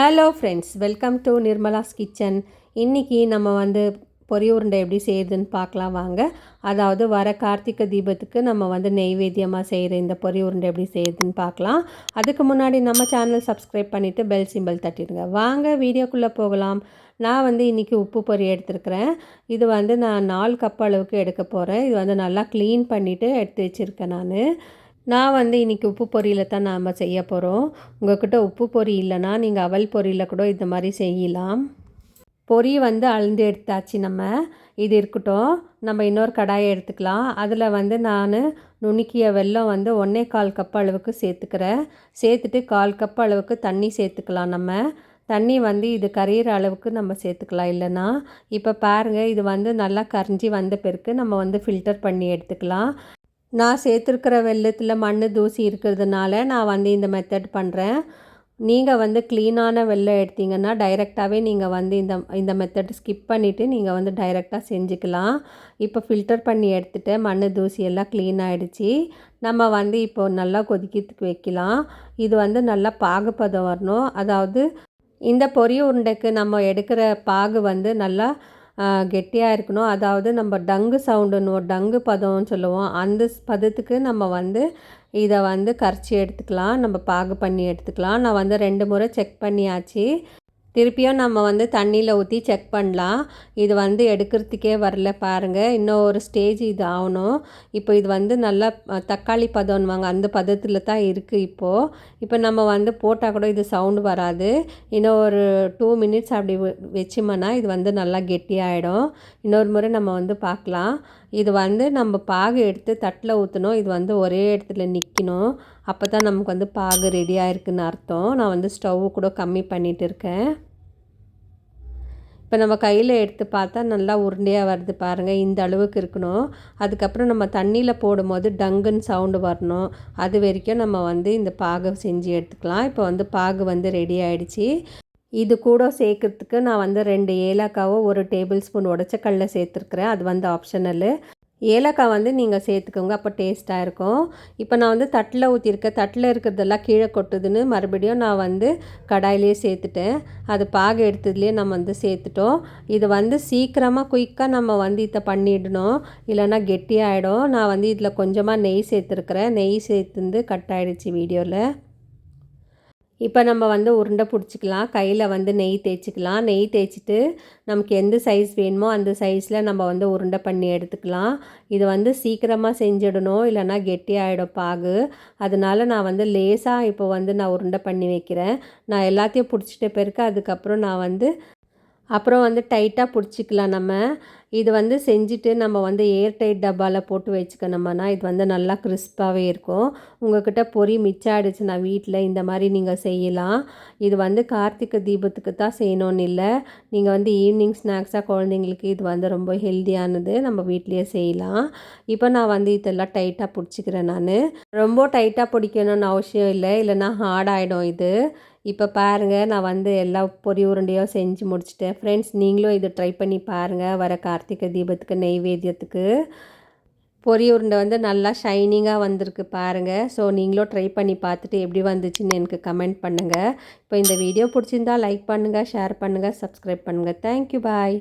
Hello friends welcome to Nirmala's kitchen இன்றைக்கி நம்ம வந்து பொரி உருண்டை எப்படி செய்யுதுன்னு பார்க்கலாம் வாங்க. அதாவது வர கார்த்திகை தீபத்துக்கு நம்ம வந்து நெய்வேத்தியமாக செய்கிற இந்த பொரி உருண்டை எப்படி செய்யுதுன்னு பார்க்கலாம். அதுக்கு முன்னாடி நம்ம சேனல் சப்ஸ்கிரைப் பண்ணிவிட்டு பெல் சிம்பிள் தட்டிடுங்க. வாங்க வீடியோக்குள்ளே போகலாம். நான் வந்து இன்றைக்கி உப்பு பொரி எடுத்துருக்கிறேன். இது வந்து நான் நாலு கப் அளவுக்கு எடுக்க போகிறேன் இது வந்து நல்லா க்ளீன் பண்ணிவிட்டு எடுத்து வச்சுருக்கேன் நான். நான் வந்து இன்றைக்கி உப்பு பொரியில் தான் நாம் செய்ய போகிறோம் உங்கள்கிட்ட உப்பு பொரி இல்லைன்னா நீங்கள் அவல் பொரியில் கூட இந்த மாதிரி செய்யலாம். பொரி வந்து அழுந்து எடுத்தாச்சு நம்ம. இது இருக்கட்டும். நம்ம இன்னொரு கடாயை எடுத்துக்கலாம். அதில் வந்து நான் நுணுக்கிய வெல்லம் வந்து ஒன்றே கால் கப் அளவுக்கு சேர்த்துக்கிறேன். சேர்த்துட்டு கால் கப் அளவுக்கு தண்ணி சேர்த்துக்கலாம் நம்ம. தண்ணி வந்து இது கரையிற அளவுக்கு நம்ம சேர்த்துக்கலாம். இல்லைன்னா இப்போ பாருங்கள் இது வந்து நல்லா கரைஞ்சி வந்த பிறகு நம்ம வந்து ஃபில்டர் பண்ணி எடுத்துக்கலாம். நான் சேர்த்துருக்கிற வெள்ளத்தில் மண் தூசி இருக்கிறதுனால நான் வந்து இந்த மெத்தட் பண்ணுறேன் நீங்கள் வந்து க்ளீனான வெள்ளம் எடுத்தீங்கன்னா டைரெக்டாகவே நீங்கள் வந்து இந்த இந்த மெத்தட் ஸ்கிப் பண்ணிவிட்டு நீங்கள் வந்து டைரெக்டாக செஞ்சுக்கலாம். இப்போ ஃபில்டர் பண்ணி எடுத்துகிட்டு மண் தூசி எல்லாம் க்ளீன் ஆகிடுச்சி நம்ம வந்து இப்போ நல்லா கொதிக்கிறதுக்கு வைக்கலாம். இது வந்து நல்லா பாகுபதம் வரணும். அதாவது இந்த பொரிய உருண்டைக்கு நம்ம எடுக்கிற பாகு வந்து நல்லா கெட்டியாக இருக்கணும். அதாவது நம்ம டங்கு சவுண்டுன்னு டங்கு பதம்னு சொல்லுவோம். அந்த பதத்துக்கு நம்ம வந்து இதை வந்து கரைச்சி எடுத்துக்கலாம். நம்ம பாகு பண்ணி எடுத்துக்கலாம். நான் வந்து ரெண்டு முறை செக் பண்ணியாச்சு. திருப்பியும் நம்ம வந்து தண்ணியில் ஊற்றி செக் பண்ணலாம். இது வந்து எடுக்கிறதுக்கே வரல பாருங்கள் இன்னும் ஒரு ஸ்டேஜ் இது ஆகணும். இப்போ இது வந்து நல்லா தக்காளி பதம்னுவாங்க. அந்த பதத்தில் தான் இருக்குது இப்போது இப்போ நம்ம வந்து போட்டால் கூட இது சவுண்டு வராது. இன்னும் ஒரு டூ மினிட்ஸ் அப்படி வச்சுமோன்னா இது வந்து நல்லா கெட்டியாகிடும் இன்னொரு முறை நம்ம வந்து பார்க்கலாம். இது வந்து நம்ம பாகு எடுத்து தட்டில் ஊற்றணும் இது வந்து ஒரே இடத்துல நிற்கணும் அப்போ தான் நமக்கு வந்து பாகு ரெடி ஆயிருக்குன்னு அர்த்தம். நான் வந்து ஸ்டவ் கூட கம்மி பண்ணிகிட்டு இருக்கேன். இப்போ நம்ம கையில் எடுத்து பார்த்தா நல்லா உருண்டையாக வருது பாருங்கள் இந்த அளவுக்கு இருக்கணும். அதுக்கப்புறம் நம்ம தண்ணியில் போடும்போது டங்குன்னு சவுண்டு வரணும். அது வரைக்கும் நம்ம வந்து இந்த பாகு செஞ்சு எடுத்துக்கலாம். இப்போ வந்து பாகு வந்து ரெடி ஆகிடுச்சி இது கூட சேர்க்குறதுக்கு நான் வந்து ரெண்டு ஏலக்காவை ஒரு டேபிள் ஸ்பூன் உடச்சக்கல்ல சேர்த்துருக்குறேன். அது வந்து ஆப்ஷனலு ஏலக்காய் வந்து நீங்கள் சேர்த்துக்கோங்க அப்போ டேஸ்ட்டாக இருக்கும். இப்போ நான் வந்து தட்டில் ஊற்றிருக்கேன் தட்டில் இருக்கிறதெல்லாம் கீழே கொட்டுதுன்னு மறுபடியும் நான் வந்து கடாயிலே சேர்த்துட்டேன். அது பாக எடுத்ததுலேயே நம்ம வந்து சேர்த்துட்டோம். இது வந்து சீக்கிரமாக குயிக்காக நம்ம வந்து இதை பண்ணிடணும். இல்லைன்னா கெட்டியாகிடும் நான் வந்து இதில் கொஞ்சமாக நெய் சேர்த்துருக்குறேன். நெய் சேர்த்துந்து கட் ஆகிடுச்சி வீடியோவில் இப்போ நம்ம வந்து உருண்டை பிடிச்சிக்கலாம். கையில் வந்து நெய் தேய்ச்சிக்கலாம். நெய் தேய்ச்சிட்டு நமக்கு எந்த சைஸ் வேணுமோ அந்த சைஸில் நம்ம வந்து உருண்டை பண்ணி எடுத்துக்கலாம். இது வந்து சீக்கிரமாக செஞ்சிடணும். இல்லைனா கெட்டியாகிடும் பாகு. அதனால நான் வந்து லேசாக இப்போ வந்து நான் உருண்டை பண்ணி வைக்கிறேன். நான் எல்லாத்தையும் பிடிச்சிட்ட பிறகு அதுக்கப்புறம் நான் வந்து அப்புறம் வந்து டைட்டாக பிடிச்சிக்கலாம் நம்ம. இது வந்து செஞ்சுட்டு நம்ம வந்து ஏர் டைட் டப்பாவில் போட்டு வச்சுக்கணுமானா இது வந்து நல்லா கிறிஸ்பாகவே இருக்கும். உங்கள்கிட்ட பொறி மிச்சம் ஆகிடுச்சுன்னா வீட்டில் இந்த மாதிரி நீங்கள் செய்யலாம். இது வந்து கார்த்திகை தீபத்துக்கு தான் செய்யணும்னு இல்லை. நீங்கள் வந்து ஈவினிங் ஸ்நாக்ஸாக குழந்தைங்களுக்கு இது வந்து ரொம்ப ஹெல்த்தியானது நம்ம வீட்லேயே செய்யலாம். இப்போ நான் வந்து இதெல்லாம் டைட்டாக பிடிச்சிக்கிறேன் நான். ரொம்ப டைட்டாக பிடிக்கணும்னு அவசியம் இல்லை இல்லைன்னா ஹார்ட் ஆகிடும் இது. இப்போ பாருங்கள் நான் வந்து எல்லா பொறி உருண்டையும் செஞ்சு முடிச்சிட்டேன். ஃப்ரெண்ட்ஸ் நீங்களும் இதை ட்ரை பண்ணி பாருங்கள் வர கார்த்திகை தீபத்துக்கு நெய்வேத்தியத்துக்கு பொறி உருண்டை வந்து நல்லா ஷைனிங்காக வந்திருக்கு பாருங்கள் ஸோ நீங்களும் ட்ரை பண்ணி பார்த்துட்டு எப்படி வந்துச்சுன்னு எனக்கு கமெண்ட் பண்ணுங்கள் இப்போ இந்த வீடியோ பிடிச்சிருந்தா லைக் பண்ணுங்கள் ஷேர் பண்ணுங்கள் சப்ஸ்கிரைப் பண்ணுங்கள் தேங்க்யூ பாய்